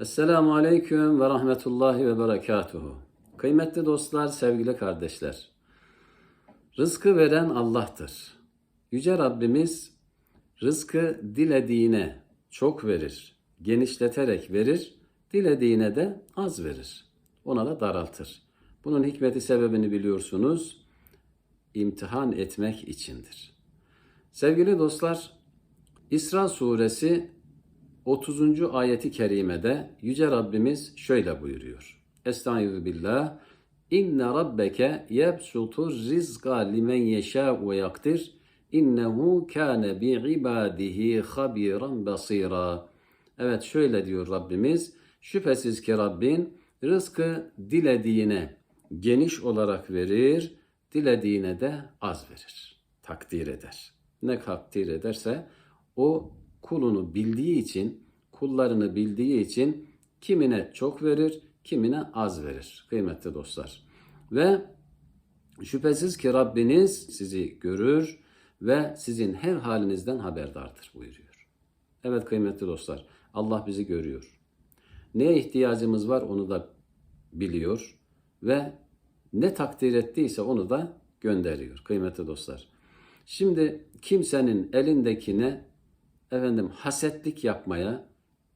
Esselamu Aleyküm ve Rahmetullahi ve Berekatuhu. Kıymetli dostlar, sevgili kardeşler. Rızkı veren Allah'tır. Yüce Rabbimiz rızkı dilediğine çok verir, genişleterek verir, dilediğine de az verir. Ona da daraltır. Bunun hikmeti sebebini biliyorsunuz. İmtihan etmek içindir. Sevgili dostlar, İsra suresi 30. ayeti kerimede Yüce Rabbimiz şöyle buyuruyor. Estaizu billah. İnne rabbeke yebsutur rizqa limen yeşâ ve yaktir. İnnehu kâne bi ibadihi habiran basira. Evet şöyle diyor Rabbimiz. Şüphesiz ki Rabbin rızkı dilediğine geniş olarak verir, dilediğine de az verir. Takdir eder. Ne takdir ederse o kulunu bildiği için, kullarını bildiği için kimine çok verir, kimine az verir kıymetli dostlar. Ve şüphesiz ki Rabbiniz sizi görür ve sizin her halinizden haberdardır buyuruyor. Evet kıymetli dostlar, Allah bizi görüyor. Neye ihtiyacımız var onu da biliyor ve ne takdir ettiyse onu da gönderiyor kıymetli dostlar. Şimdi kimsenin elindekine efendim hasetlik yapmaya,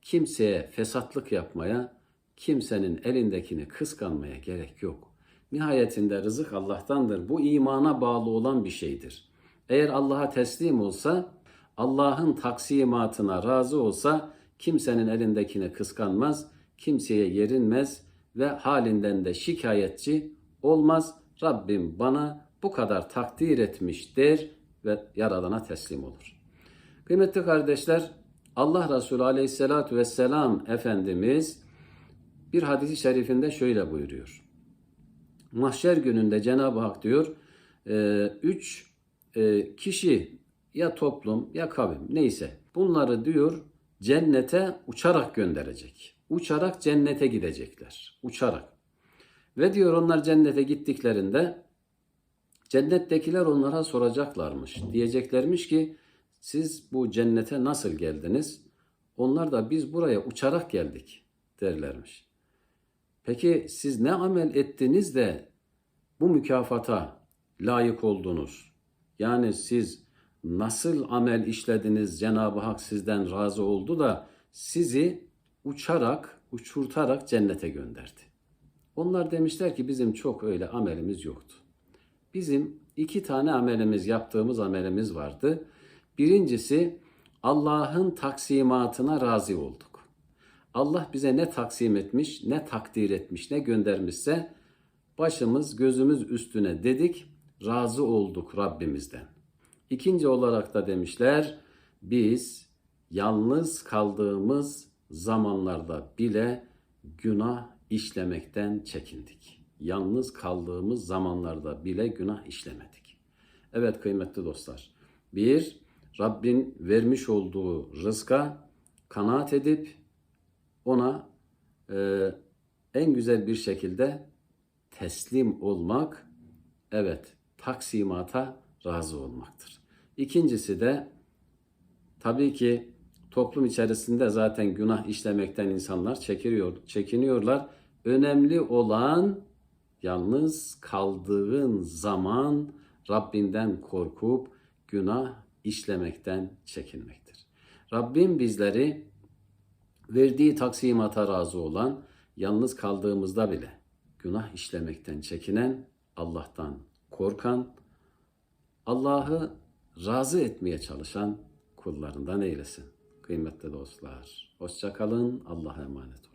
kimseye fesatlık yapmaya, kimsenin elindekini kıskanmaya gerek yok. Nihayetinde rızık Allah'tandır. Bu imana bağlı olan bir şeydir. Eğer Allah'a teslim olsa, Allah'ın taksimatına razı olsa kimsenin elindekini kıskanmaz, kimseye yerinmez ve halinden de şikayetçi olmaz. Rabbim bana bu kadar takdir etmiş der ve Yaradan'a teslim olur. Kıymetli kardeşler, Allah Resulü Aleyhisselatü Vesselam Efendimiz bir hadisi şerifinde şöyle buyuruyor. Mahşer gününde Cenab-ı Hak diyor, e, üç e, kişi ya toplum ya kavim neyse bunları diyor cennete uçarak gönderecek. Uçarak cennete gidecekler. Uçarak. Ve diyor onlar cennete gittiklerinde cennettekiler onlara soracaklarmış. Diyeceklermiş ki siz bu cennete nasıl geldiniz? Onlar da biz buraya uçarak geldik derlermiş. Peki siz ne amel ettiniz de bu mükafata layık oldunuz? Yani siz nasıl amel işlediniz Cenab-ı Hak sizden razı oldu da sizi uçarak, uçurtarak cennete gönderdi. Onlar demişler ki bizim çok öyle amelimiz yoktu. Bizim iki tane amelimiz, yaptığımız amelimiz vardı. Birincisi Allah'ın taksimatına razı olduk. Allah bize ne taksim etmiş, ne takdir etmiş, ne göndermişse başımız gözümüz üstüne dedik, razı olduk Rabbimizden. İkinci olarak da demişler, biz yalnız kaldığımız zamanlarda bile günah işlemekten çekindik. Yalnız kaldığımız zamanlarda bile günah işlemedik. Evet kıymetli dostlar. Bir, Rabbin vermiş olduğu rızka kanaat edip ona e, en güzel bir şekilde teslim olmak, evet taksimata razı olmaktır. İkincisi de tabii ki toplum içerisinde zaten günah işlemekten insanlar çekiniyor, çekiniyorlar. Önemli olan yalnız kaldığın zaman Rabbinden korkup günah işlemekten çekinmektir. Rabbim bizleri verdiği taksimata razı olan, yalnız kaldığımızda bile günah işlemekten çekinen, Allah'tan korkan, Allah'ı razı etmeye çalışan kullarından eylesin. Kıymetli dostlar, hoşça kalın, Allah'a emanet olun.